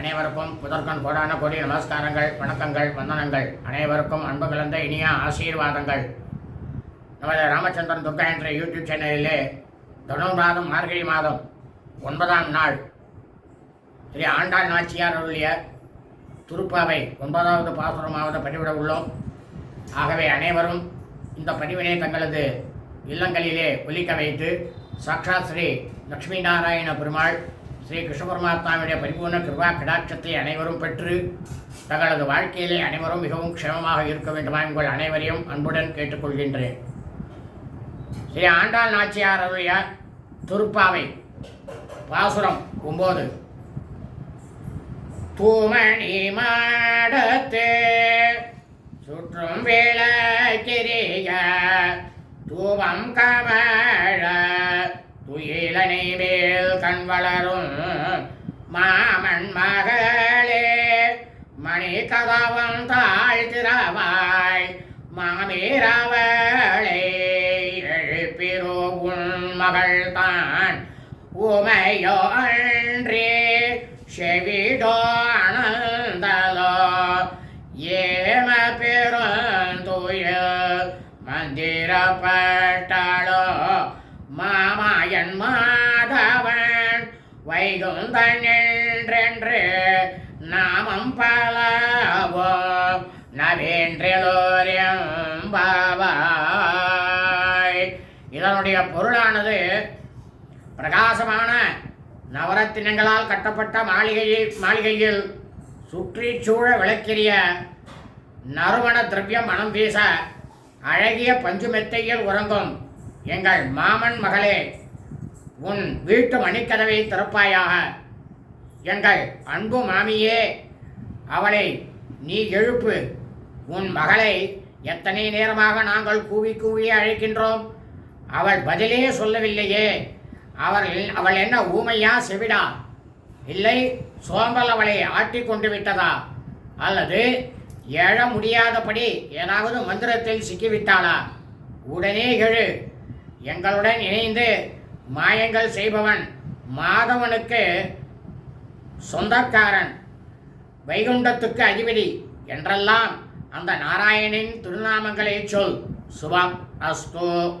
அனைவருக்கும் புதற்கண் கோடான கோடி நமஸ்காரங்கள் வணக்கங்கள் வந்தனங்கள். அனைவருக்கும் அன்பு கலந்த இனிய ஆசீர்வாதங்கள். நமது ராமச்சந்திரன் துர்கா என்ற யூடியூப் சேனலிலே தனுர் மாதம் மார்கழி மாதம் ஒன்பதாம் நாள். ஸ்ரீ ஆண்டாள் நாச்சியார் அருளிய துருப்பாவை ஒன்பதாவது பாசுரமாவது பதிவிட உள்ளோம். ஆகவே அனைவரும் இந்த பதிவினை தங்களது இல்லங்களிலே ஒலிக்க வைத்து சாக்ஷாத் ஸ்ரீ லக்ஷ்மி நாராயண பெருமாள் ஸ்ரீ கிருஷ்ண பரமாத்மாவுடைய பரிபூர்ண கிருபா கடாட்சத்தை அனைவரும் பெற்று தங்களது வாழ்க்கையிலே அனைவரும் மிகவும் க்ஷமமாக இருக்க வேண்டுமா உங்கள் அனைவரையும் அன்புடன் கேட்டுக்கொள்கின்றேன். ஸ்ரீ ஆண்டாள் நாச்சியார் துருப்பாவை பாசுரம் ஒன்பது தூமணி மாடத்தே சுற்றும் விளக்கிரிய தூவம் கமழ துயிலனை வே கண் வளரும் மாமன் மகளே மணி கதவம் திறவாய் மாமீரவளை எழுப்பிரோ உன் மகள் தான் உமையோ அன்றே செவிடோ அனந்தலோ ஏம பெருந்துய மந்திரப்பட்டாளோ மாமாயன் மாதவன் வைகுந்தன் என்றென்று நாமம் பாலாவோ நவேன்றோரியம் பாவாய். இதனுடைய பொருளானது பிரகாசமான நவரத்தினங்களால் கட்டப்பட்ட மாளிகையில் மாளிகையில் சுற்றி சூழ விளக்கிரிய நறுமண திரவியம் மனம் வீச அழகிய பஞ்சுமெத்தையில் உறங்கும் எங்கள் மாமன் மகளே உன் வீட்டு மணிக்கதவை திறப்பாயாக. எங்கள் அன்பு மாமியே அவளை நீ எழுப்பு. உன் மகளை எத்தனை நேரமாக நாங்கள் கூவி கூவி அழைக்கின்றோம்? அவள் பதிலே சொல்லவில்லையே. அவள் அவள் என்ன ஊமையா செவிடா? இல்லை சோம்பல் அவளை ஆட்டி கொண்டு விட்டதா? அல்லது எழ முடியாதபடி ஏதாவது மந்திரத்தில் சிக்கிவிட்டாளா? உடனே எழு. எங்களுடன் இணைந்து மாயங்கள் செய்பவன் மாதவனுக்கு சொந்தக்காரன் வைகுண்டத்துக்கு அதிபதி என்றெல்லாம் அந்த நாராயணின் திருநாமங்களை சொல். சுபம் அஸ்து.